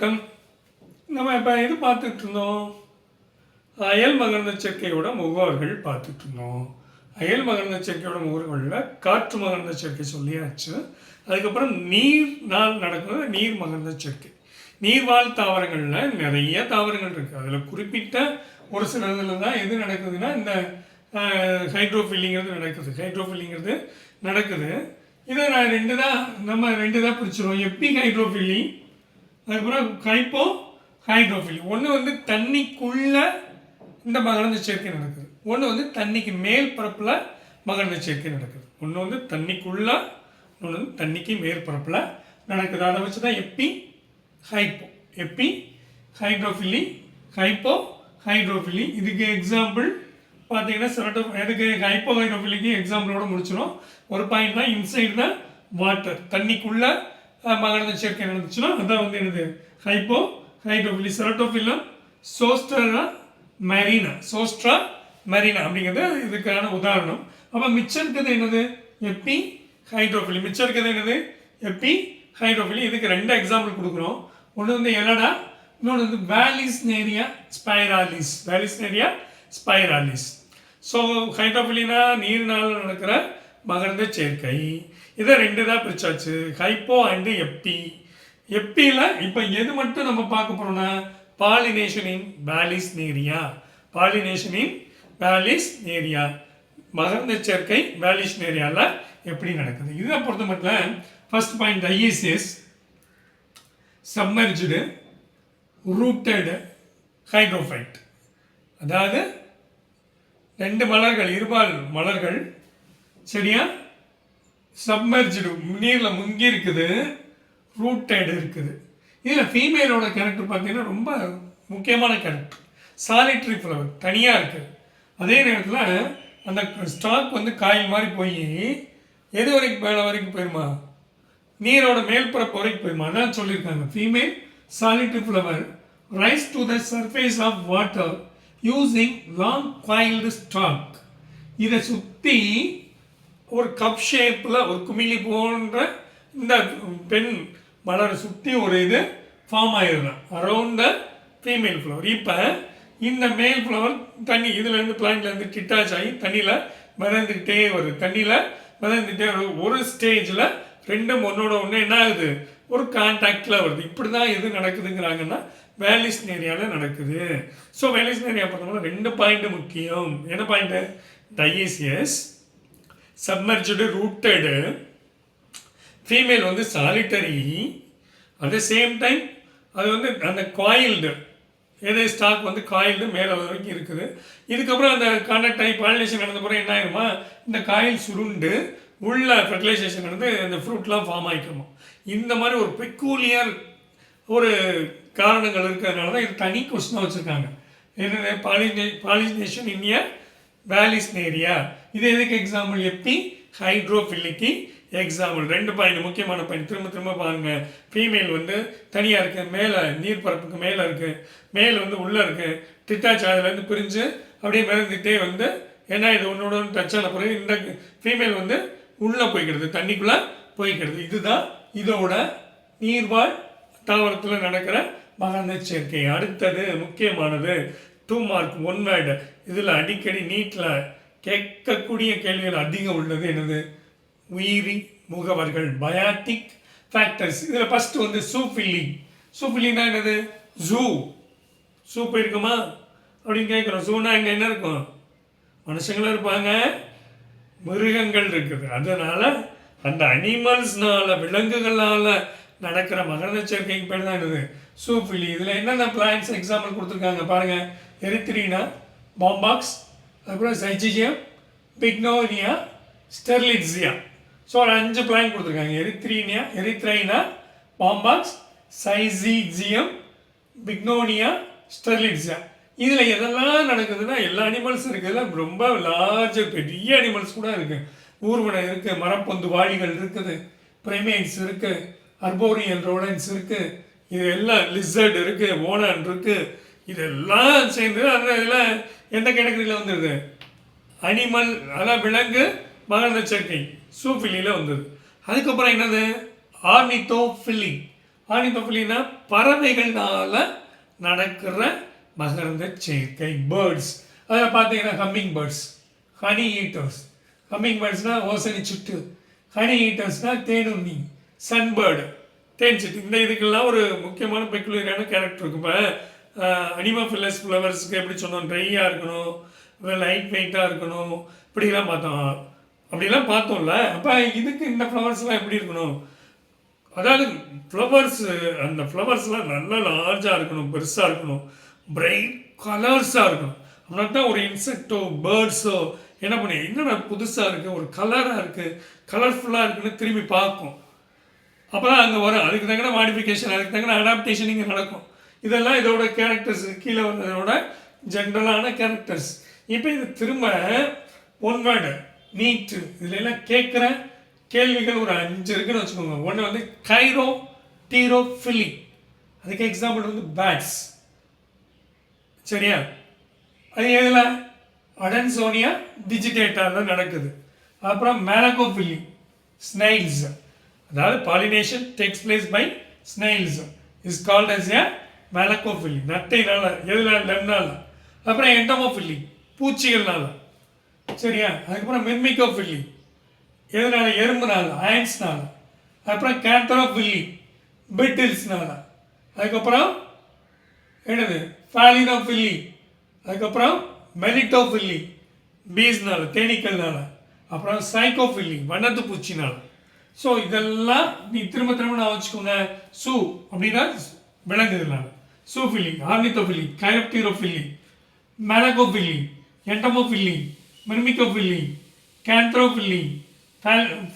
வணக்கம். நம்ம இப்போ இது பார்த்துட்டு இருந்தோம்? அயல் மகர்ந்த சேர்க்கையோட முகவர்கள் பார்த்துட்டு இருந்தோம். அயல் மகர்ந்த சேர்க்கையோட முகவர்களில் காற்று மகர்ந்த சேர்க்கை சொல்லியாச்சு. அதுக்கப்புறம் நீர் நாள் நடக்கிறது நீர் மகர்ந்த சேர்க்கை நீர்வாழ் தாவரங்களில் நிறைய தாவரங்கள் இருக்குது அதில் குறிப்பிட்ட ஒரு சில இதில் தான் எது நடக்குதுன்னா இந்த ஹைட்ரோஃபில்லிங்கிறது நடக்குது. ஹைட்ரோஃபில்லிங்கிறது நடக்குது. இதை நான் ரெண்டு தான் நம்ம ரெண்டு தான் பிடிச்சிருவோம் எப்பி ஹைட்ரோஃபில்லிங் அதுக்கப்புறம் ஹைப்போ ஹைட்ரோஃபிலி ஒன்று வந்து தண்ணிக்குள்ளே இந்த மகரந்த சேர்க்கை நடக்குது. ஒன்று வந்து தண்ணிக்கு மேல் பரப்பில் மகரந்த சேர்க்கை நடக்குது. ஒன்று வந்து தண்ணிக்குள்ள ஒன்று வந்து தண்ணிக்கு மேற்பரப்பில் நடக்குது. அதை வச்சு தான் epi hypo epihydrophily hypohydrophily இதுக்கு எக்ஸாம்பிள் பார்த்தீங்கன்னா செரட்டோ எதுக்கு ஹைப்போ ஹைட்ரோஃபிலிக்கு எக்ஸாம்பிளோட முடிச்சிடும் ஒரு பாயிண்ட் தான் இன்சைடு த வாட்டர் தண்ணிக்குள்ளே மகரந்த சேர்க்கை நடந்துச்சுன்னா அதான் வந்து என்னது? Hypo hydrophily Ceratophyllum Zostera marina Zostera marina அப்படிங்கிறது இதுக்கான உதாரணம். அப்போ மிச்சம் இருக்கிறது என்னது? எப்பி ஹைட்ரோஃபிலி மிச்சம் இருக்கிறது என்னது? எப்பி ஹைட்ரோஃபிலி இதுக்கு ரெண்டு எக்ஸாம்பிள் கொடுக்குறோம். ஒன்று வந்து எலடா இன்னொன்று வந்து வேலிஸ் நேரியா ஸ்பைராலிஸ் வேலிஸ் நேரியா ஸ்பைராலிஸ் ஸோ ஹைட்ரோஃபிலினா நீர்னால் நடக்கிற மகர்ந்த சேர்க்கை. இதை ரெண்டு தான் பிரிச்சாச்சு. ஹைப்போ அண்டு எப்பி எப்பியில் இப்போ எது மட்டும் நம்ம பார்க்க போகிறோம்னா பாலினேஷனின் பேலிஸ் நேரியா பாலினேஷனின் பேலிஸ் வேலிஸ் நேரியா மகர்ந்த சேர்க்கை பேலிஸ் நேரியாவில் எப்படி நடக்குது? இதை பொறுத்த மட்டும் ஃபர்ஸ்ட் பாயிண்ட் ஐஇசிஎஸ் சம்மர்ஜுடு ரூட்டடு ஹைட்ரோஃபைட் அதாவது ரெண்டு மலர்கள் இருபால் மலர்கள் சரியா? சப்மர்ஜிடும் நீரில் முங்கி இருக்குது ரூட்டட் இருக்குது. இதில் ஃபீமேலோட கேரக்டர் பார்த்தீங்கன்னா ரொம்ப முக்கியமான கேரக்டர் சாலிட்ரி ஃப்ளவர் தனியாக இருக்குது அதே நேரத்தில் அந்த ஸ்டாக் வந்து காயில் மாதிரி போய் எது வரைக்கும் மேலே வரைக்கும் போயிருமா? நீரோட மேல்பரப்பு வரைக்கும் போயிருமா? அதான் சொல்லியிருக்காங்க. Female solitary flower rise to the surface of water using long coiled stalk இதை சுற்றி ஒரு கப் ஷேப்பில் ஒரு குமிழி போன்ற இந்த பெண் மலரை சுற்றி ஒரு இது ஃபார்ம் ஆயிடுறான் அரவுண்ட் த ஃபீமேல் ஃப்ளவர் இப்போ இந்த மேல் ஃப்ளவர் தண்ணி இதுலேருந்து பிளான்ட்லேருந்து டிட்டாச் ஆகி தண்ணியில் மிதந்துக்கிட்டே வருது. தண்ணியில் மிதந்துக்கிட்டே வருது ஒரு ஸ்டேஜில் ரெண்டும் ஒன்றோட ஒன்று என்ன ஆகுது? ஒரு கான்டாக்டில் வருது. இப்படி தான் எது நடக்குதுங்கிறாங்கன்னா வேலிஸ் ஏரியாவில் நடக்குது. ஸோ வேலிஸ் ஏரியா பார்த்தோம்னா ரெண்டு பாயிண்ட் முக்கியம். என்ன point dioecious submerged rooted female வந்து solitary at the same time அது வந்து அந்த காயில்டு எதே ஸ்டாக் வந்து காயில்டு மேலே வரைக்கும் இருக்குது. இதுக்கப்புறம் அந்த கான்டாக்ட் ஆகி பாலினேஷன் நடந்த பிறகு என்ன ஆயிருமா? இந்த காயில் சுருண்டு உள்ள ஃபெர்டிலைசேஷன் நடந்து அந்த ஃப்ரூட்லாம் ஃபார்ம் ஆகிக்குமா இந்த மாதிரி ஒரு பெக்கூலியர் ஒரு காரணங்கள் இருக்கிறதுனால தான் இது தனி கொஸ்டினாக வச்சுருக்காங்க. என்னது? பாலினே பாலினேஷன் இந்திய வேலிஸ் ஏரியா இது எதுக்கு எக்ஸாம்பிள் எப்படி ஹைட்ரோஃபில்லிக்கு எக்ஸாம்பிள் ரெண்டு பாயிண்ட் முக்கியமான பாயிண்ட் திரும்ப திரும்ப பாருங்கள் ஃபீமேல் வந்து தனியாக இருக்குது மேலே நீர்ப்பரப்புக்கு மேலே இருக்குது மேல் வந்து உள்ளே இருக்குது டிட்டாச் அதுலேருந்து பிரிஞ்சு அப்படியே மிதந்துட்டே வந்து ஏன்னா இது ஒன்றோட டச் ஆன பிறகு இந்த ஃபீமேல் வந்து உள்ளே போய்க்கிறது தண்ணிக்குள்ளே போய்க்கிறது இதுதான் இதோட நீர்வாழ் தாவரத்தில் நடக்கிற மகந்த சேர்க்கை அடுத்தது முக்கியமானது டூ மார்க் ஒன் வேர்டு இதில் அடிக்கடி நீட்டில் கேட்கக்கூடிய கேள்விகள் அதிகம் உள்ளது. என்னது? உயிரி முகவர்கள் பயாட்டிக் ஃபேக்டர்ஸ் இதில் ஃபஸ்ட்டு வந்து சூஃபில்லிங் சூஃபில்லிங்னா என்னது? ஜூ ஜூ போயிருக்குமா? அப்படின்னு கேட்குறோம். ஜூனா இங்கே என்ன இருக்கும்? மனுஷங்களும் இருப்பாங்க. மிருகங்கள் இருக்குது. அதனால் அந்த அனிமல்ஸ்னால விலங்குகளால் நடக்கிற மகரந்த சேர்க்கைக்கு பேர் தான் என்னது? சூஃபிலி இதில் என்னென்ன பிளான்ஸ் எக்ஸாம்பிள் கொடுத்துருக்காங்க பாருங்கள் எரித்திரினா பாம்பாக்ஸ் அதுக்கப்புறம் சைச்சிஜியம் பிக்னோனியா ஸ்டெர்லிட்ஸியா. ஸோ ஒரு அஞ்சு பிளான் கொடுத்துருக்காங்க. Erythrina Erythrina Bombax Syzygium Bignonia Strelitzia. இதில் எதெல்லாம் நடக்குதுன்னா எல்லா அனிமல்ஸ் இருக்குதுல ரொம்ப லார்ஜ் பெரிய அனிமல்ஸ் கூட இருக்குது ஊர்வனம் இருக்குது மரப்பொந்து வாளிகள் இருக்குது பிரைமேட்ஸ் இருக்குது அர்போரியன் ரோடன்ஸ் இருக்குது இது எல்லாம் லிசர்ட் இருக்குது ஓனன் இருக்குது இதெல்லாம் சேர்ந்து அதில் இதில் எந்த கேட்டகரியில் வந்துடுது அனிமல் அதான் விலங்கு மகரந்த சேர்க்கை சூஃபிலியில் வந்தது. அதுக்கப்புறம் என்னது? ஆர்னிதோஃபில்லி ஃபில்லி பறவைகள்னால நடக்கிற மகரந்த சேர்க்கை பேர்ட்ஸ் அதில் பார்த்தீங்கன்னா humming birds honey eaters humming பேர்ட்ஸ்னால் ஓசனி சுட்டு. ஹனி ஈட்டர்ஸ்னால் தேனுண்ணி சன்பேர்டு தேன் சிட்டு. இந்த இதுக்கெல்லாம் ஒரு முக்கியமான பெக்குலரியான கேரக்டர் இருக்கு இப்போ அனிமோஃபில்லஸ் ஃப்ளவர்ஸ்க்கு எப்படி சொன்னோம்? ட்ரையாக இருக்கணும். லைட் வெயிட்டாக இருக்கணும். இப்படிலாம் பார்த்தோம். அப்படிலாம் பார்த்தோம்ல. அப்போ இதுக்கு இந்த ஃப்ளவர்ஸ்லாம் எப்படி இருக்கணும்? அதாவது ஃப்ளவர்ஸ் அந்த ஃப்ளவர்ஸ்லாம் நல்லா லார்ஜாக இருக்கணும் பெருசாக இருக்கணும். பிரைட் கலர்ஸாக இருக்கணும். அப்படின்னா தான் ஒரு இன்செக்டோ பேர்ட்ஸோ என்ன பண்ணி என்னென்ன புதுசாக இருக்குது ஒரு கலராக இருக்குது கலர்ஃபுல்லாக இருக்குன்னு திரும்பி பார்க்கும். அப்போ தான் அங்கே வரும். அதுக்கு தகுந்த மாடிஃபிகேஷன் அதுக்கு தகுந்த அடாப்டேஷன் இங்கே நடக்கும். இதெல்லாம் இதோட கேரக்டர்ஸ் கீழே வந்ததோட ஜென்ரலான கேரக்டர்ஸ் இப்போ இது திரும்ப ஒன் வேர்டு நீட்டு இதில் எல்லாம் கேட்குற கேள்விகள் ஒரு அஞ்சு இருக்குன்னு வச்சுக்கோங்க. ஒன்று வந்து கைரோ டீரோ ஃபில்லி அதுக்கு எக்ஸாம்பிள் வந்து பேட்ஸ் சரியா? அது எதில்? அடன்சோனியா தான் நடக்குது. அப்புறம் மேலகோஃபில்லி ஸ்னைல்ஸ் அதாவது pollination takes place by snails is called as a a ஃபில்லிங் நட்டைனால எதில் லெம்னால அப்புறம் எண்டமோஃபில்லி பூச்சிகள்னால. சரியா? அதுக்கப்புறம் மெர்மிகோஃபில்லி எதனால? எறும்புனால அயன்ஸ்னால. அப்புறம் கேத்தரோஃபில்லி பிட்டில்ஸ்னால. அதுக்கப்புறம் என்னது? ஃபாலினோஃபில்லி அதுக்கப்புறம் மெலிட்டோஃபில்லி பீஸ்னால தேனீக்கள்னால. அப்புறம் சைக்கோஃபில்லி வண்ணத்து பூச்சினால. ஸோ இதெல்லாம் நீ திரும்ப திரும்ப நான் வச்சுக்கோங்க. சூ அப்படின்னா சூஃபிலி சூஃபில்லி ஆர்னித்தோஃபில்லி கைரப்டீரோஃபில்லி மெலகோஃபில்லி என்டமோஃபில்லி மிர்மிகோஃபில்லி கேந்த்ரோஃபில்லி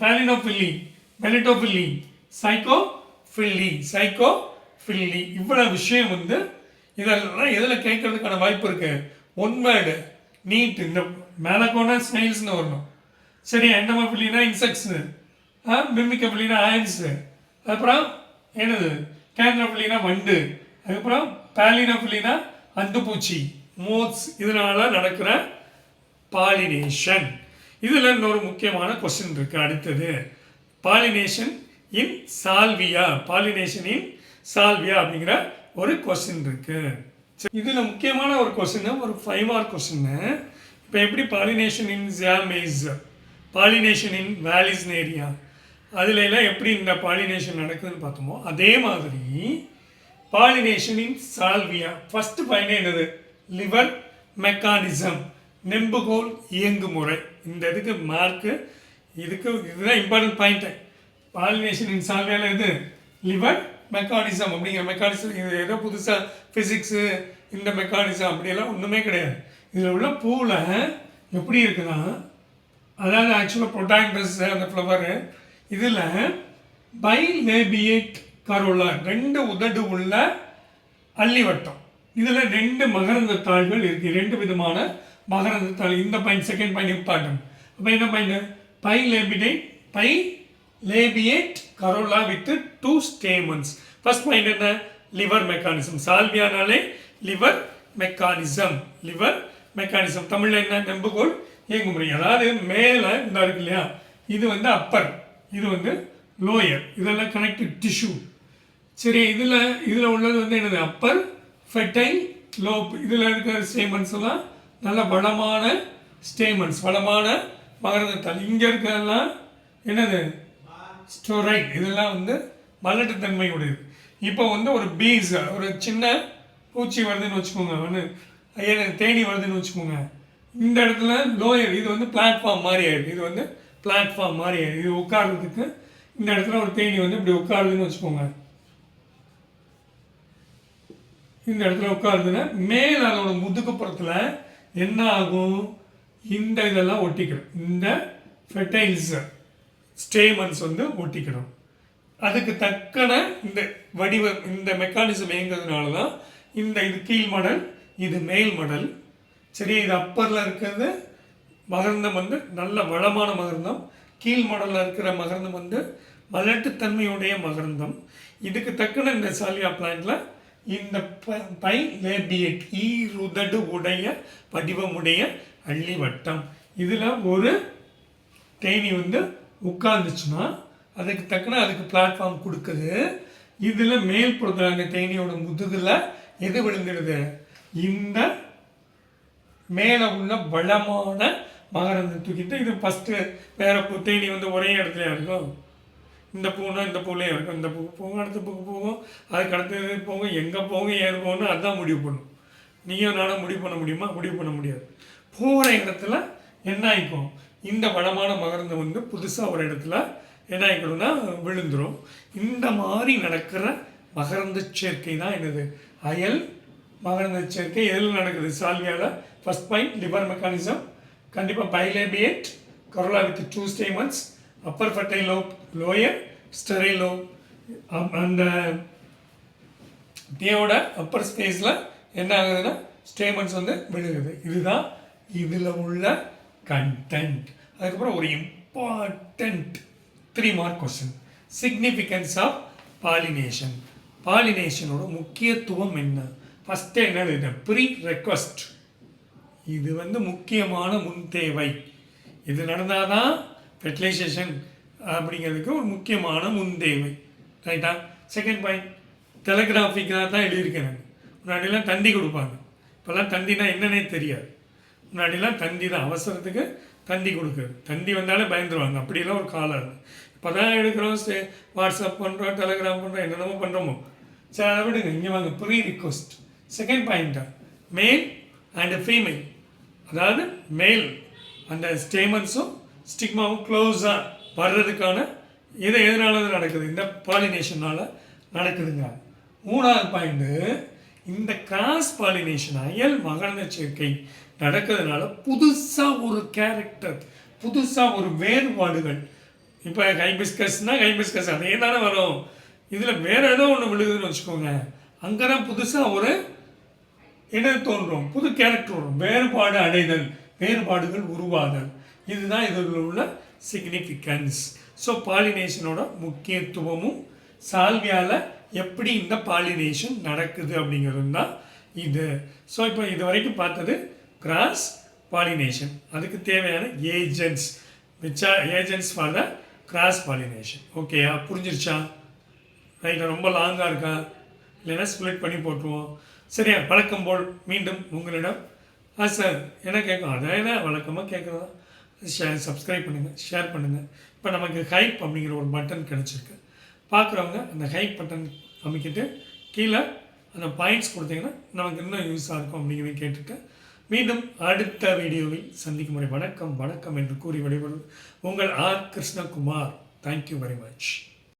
ஃபேலினோஃபில்லி மெலிட்டோஃபில்லி சைக்கோஃபில்லி சைக்கோஃபில்லி இவ்வளோ விஷயம் வந்து இதெல்லாம் எதில் கேட்கறதுக்கான வாய்ப்பு இருக்குது ஒன் வேர்டு நீட் இந்த மேலக்கோனா ஸ்னைல்ஸ்னு வரணும். சரி என்டமோஃபில்லினா இன்செக்ட்ஸு ஆ ஆயின்ஸு அப்புறம் என்னது? கேந்திரோஃபிலினா வண்டு அதுக்கப்புறம் பேலினோஃபிலினா அந்துப்பூச்சி மோத்ஸ் இதனால நடக்கிற பாலினேஷன். இதில் இன்னொரு முக்கியமான கொஸ்டின் இருக்கு. அடுத்தது pollination in Salvia? Pollination in Salvia அப்படிங்கிற ஒரு கொஸ்டின் இருக்கு. இதில் முக்கியமான ஒரு கொஸ்டின் ஒரு ஃபைவ் மார்க் கொஸ்டின் இப்போ எப்படி pollination in Zea mays pollination in Vallis area அதுல எல்லாம் எப்படி இந்த பாலினேஷன் நடக்குதுன்னு பார்த்தோமோ அதே மாதிரி பாலினேஷன் இன் சால்வியா ஃபர்ஸ்ட் பயணம் என்னது? லிவர் மெக்கானிசம் நெம்புகோல் இயங்குமுறை. இந்த இதுக்கு மார்க்கு இதுக்கு இதுதான் இம்பார்ட்டன்ட் பாயிண்ட்டு பாலினேஷன் இன் சால்வியாவில் இது லிவர் மெக்கானிசம் அப்படிங்கிற மெக்கானிசம் இது ஏதோ புதுசாக ஃபிசிக்ஸு இந்த மெக்கானிசம் அப்படியெல்லாம் ஒன்றுமே கிடையாது. இதில் உள்ள பூவில் எப்படி இருக்குன்னா அதாவது ஆக்சுவலாக ப்ரொட்டாங்கஸ் அந்த ஃப்ளவரு இதில் பைலேபியேட் கரோலா ரெண்டு உதடு உள்ள அள்ளிவட்டம் இதில் ரெண்டு மகரந்த தாள்கள் இருக்கு. ரெண்டு விதமான மகரந்த தாள். இந்த பாயிண்ட் செகண்ட் பாயிண்ட் இம்பார்ட்டன்ட் அப்போ என்ன point bilabiate bilabiate corolla with two stamens first point என்ன? லிவர் மெக்கானிசம் சால்வியானாலே லிவர் மெக்கானிசம் லிவர் மெக்கானிசம் தமிழில் என்ன? நெம்புகோல் இயங்குமுறை அதாவது மேலே இந்த இருக்கு இல்லையா? இது வந்து அப்பர் இது வந்து லோயர் இதெல்லாம் கனெக்டிவ் டிஷ்யூ சரி இதில் இதில் உள்ளது வந்து என்னது? அப்பர் ஃபெட்டைல் லோப் இதில் இருக்கிற ஸ்டேமன்ஸ் எல்லாம் நல்ல வளமான ஸ்டேமன்ஸ் வளமான மகரந்தத்தால் இங்கே இருக்கிறதெல்லாம் என்னது? ஸ்டோரைட் இதெல்லாம் வந்து மலட்டுத்தன்மை உடையது இப்போ வந்து ஒரு பீஸ் ஒரு சின்ன பூச்சி வருதுன்னு வச்சுக்கோங்க. ஒன்று தேனி வருதுன்னு வச்சுக்கோங்க. இந்த இடத்துல லோயர் இது வந்து பிளாட்ஃபார்ம் மாதிரி ஆயிடுது. இது வந்து பிளாட்ஃபார்ம் மாதிரி ஆயிடுது. இது உட்கார்றதுக்கு இந்த இடத்துல ஒரு தேனி வந்து இப்படி உட்காருதுன்னு வச்சுக்கோங்க. இந்த இடத்துல உட்காருதுன்னா மேல் அதோட முதுகுப்புறத்தில் என்ன ஆகும்? இந்த இதெல்லாம் ஒட்டிக்கிடும். இந்த ஃபெர்டைல்ஸ் ஸ்டேமன்ஸ் வந்து ஒட்டிக்கிடும். அதுக்கு தக்கன இந்த வடிவம் இந்த மெக்கானிசம் இயங்குறதுனால தான் இந்த இது கீழ் மடல் இது மேல் மடல். சரி இது அப்பரில் இருக்கிறது. மகர்ந்தம் வந்து நல்ல வளமான மகர்ந்தம். கீழ் மடலில் இருக்கிற மகர்ந்தம் வந்து மலட்டுத்தன்மையுடைய மகர்ந்தம். இதுக்கு தக்கன இந்த சாலியா பிளான்ட்டில் இந்த ப- பை லேபியேட் ஈருதடு உடைய வடிவமுடைய அள்ளி வட்டம். இதில் ஒரு தேனி வந்து உட்கார்ந்துச்சுன்னா அதுக்கு தக்கன அதுக்கு பிளாட்ஃபார்ம் கொடுக்குது. இதில் மேல் அந்த தேனியோட முதுகில் எது விழுந்துடுது? இந்த மேலே உள்ள வளமான மகரந்த தூக்கிட்டு இது ஃபஸ்ட்டு வேற தேனி வந்து ஒரே இடத்துல இருக்கும்? இந்த பூனா இந்த பூலேயே இருக்கும். இந்த பூ போகும் அடுத்த பூக்கு போகும். அதுக்கு அடுத்தது போகும். எங்கே போகும் ஏது போகணும் அதுதான் முடிவு பண்ணும். நீயும் நானும் முடிவு பண்ண முடியுமா? முடிவு பண்ண முடியாது. போகிற இடத்துல என்ன ஆகிக்கும் இந்த வளமான மகரந்தம் வந்து புதுசாக ஒரு இடத்துல என்ன ஆகிக்கணும்னா விழுந்துடும் இந்த மாதிரி நடக்கிற மகரந்த சேர்க்கை தான் என்னது? அயல் மகரந்த சேர்க்கை. எதில் நடக்குது? சால்வியாவில் ஃபர்ஸ்ட் பாயிண்ட் லிவர் மெக்கானிசம் கண்டிப்பாக bilabiate corolla with two stamens upper fertile lobe lower sterile lobe அந்த டேவோட அப்பர் ஸ்பேஸில் என்ன ஆகுதுன்னா ஸ்டேமன்ஸ் வந்து விழுகுது. இதுதான் இதில் உள்ள கண்டென்ட் அதுக்கப்புறம் ஒரு important three mark question significance of pollination பாலினேஷனோட முக்கியத்துவம் என்ன? ஃபஸ்ட்டு என்னது? ப்ரீ ரெக்வஸ்ட் இது வந்து முக்கியமான முன் தேவை இது நடந்தால் தான் ஃபெர்டிலைசேஷன் அப்படிங்கிறதுக்கு ஒரு முக்கியமான முன்தேவை ரைட்டா செகண்ட் பாயிண்ட் டெலகிராஃபிக்காக தான் எழுதியிருக்கேன் முன்னாடிலாம் தந்தி கொடுப்பாங்க. இப்போல்லாம் தந்தினா என்னன்னே தெரியாது. முன்னாடிலாம் தந்தி தான். அவசரத்துக்கு தந்தி கொடுக்குறது. தந்தி வந்தாலே பயந்துருவாங்க. அப்படிலாம் ஒரு காலம் இருக்குது இப்போ தான் எடுக்கிறோம் வாட்ஸ்அப் பண்ணுறோம் டெலகிராம் பண்ணுறோம் என்னென்னமோ பண்ணுறோமோ சரி அதை விடுங்க. இங்கே வாங்க. Pre request second பாயிண்ட்டா male and female அதாவது மேல் அந்த ஸ்டேமன்ஸும் ஸ்டிக்மாவும் க்ளோஸாக வர்றதுக்கான இது எதனால நடக்குது? இந்த பாலினேஷனால் நடக்குதுங்க. மூணாவது பாயிண்ட்டு இந்த கிராஸ் பாலினேஷன் அயல் மகரந்த சேர்க்கை நடக்கிறதுனால புதுசாக ஒரு கேரக்டர் புதுசாக ஒரு வேறுபாடுகள். இப்போ ஹைபிஸ்கஸ்னால் ஹைபிஸ்கஸ் அதே தானே வரும். இதில் வேறு ஏதோ ஒன்று விழுகுதுன்னு வச்சுக்கோங்க. அங்கே தான் புதுசாக ஒரு இடம் தோன்றும். புது கேரக்டர் வரும். வேறுபாடு அடைதல் வேறுபாடுகள் உருவாதல். இதுதான் இதில் உள்ள சிக்னிஃபிகன்ஸ் ஸோ பாலினேஷனோட முக்கியத்துவமும் சால்வியாவில் எப்படி இந்த பாலினேஷன் நடக்குது அப்படிங்கிறது தான் இது. ஸோ இப்போ இது வரைக்கும் பார்த்தது கிராஸ் பாலினேஷன் அதுக்கு தேவையான agents which are agents for the cross pollination ஓகேயா புரிஞ்சிருச்சா? ரைட்டில் ரொம்ப லாங்காக இருக்கா? இல்லைன்னா ஸ்பிளிட் பண்ணி போட்டுருவோம். சரியா வழக்கம் போல் மீண்டும் உங்களிடம். ஆ சார் என்ன கேட்கும்? அதான் என்ன வழக்கமாக கேட்குறதா? ஷேர் சப்ஸ்கிரைப் பண்ணுங்கள் ஷேர் பண்ணுங்கள் இப்போ நமக்கு ஹைப் அப்படிங்கிற ஒரு பட்டன் கிடச்சிருக்கு. பார்க்குறவங்க அந்த ஹைப் பட்டன் அமைக்கிட்டு கீழே அந்த பாயிண்ட்ஸ் கொடுத்தீங்கன்னா நமக்கு இன்னும் யூஸாக இருக்கும் அப்படிங்கிறத கேட்டுட்டு மீண்டும் அடுத்த வீடியோவில் சந்திக்கும் முறை வணக்கம் வணக்கம் என்று கூறி விடைபெறுவது உங்கள் R Krishnakumar. Thank you very much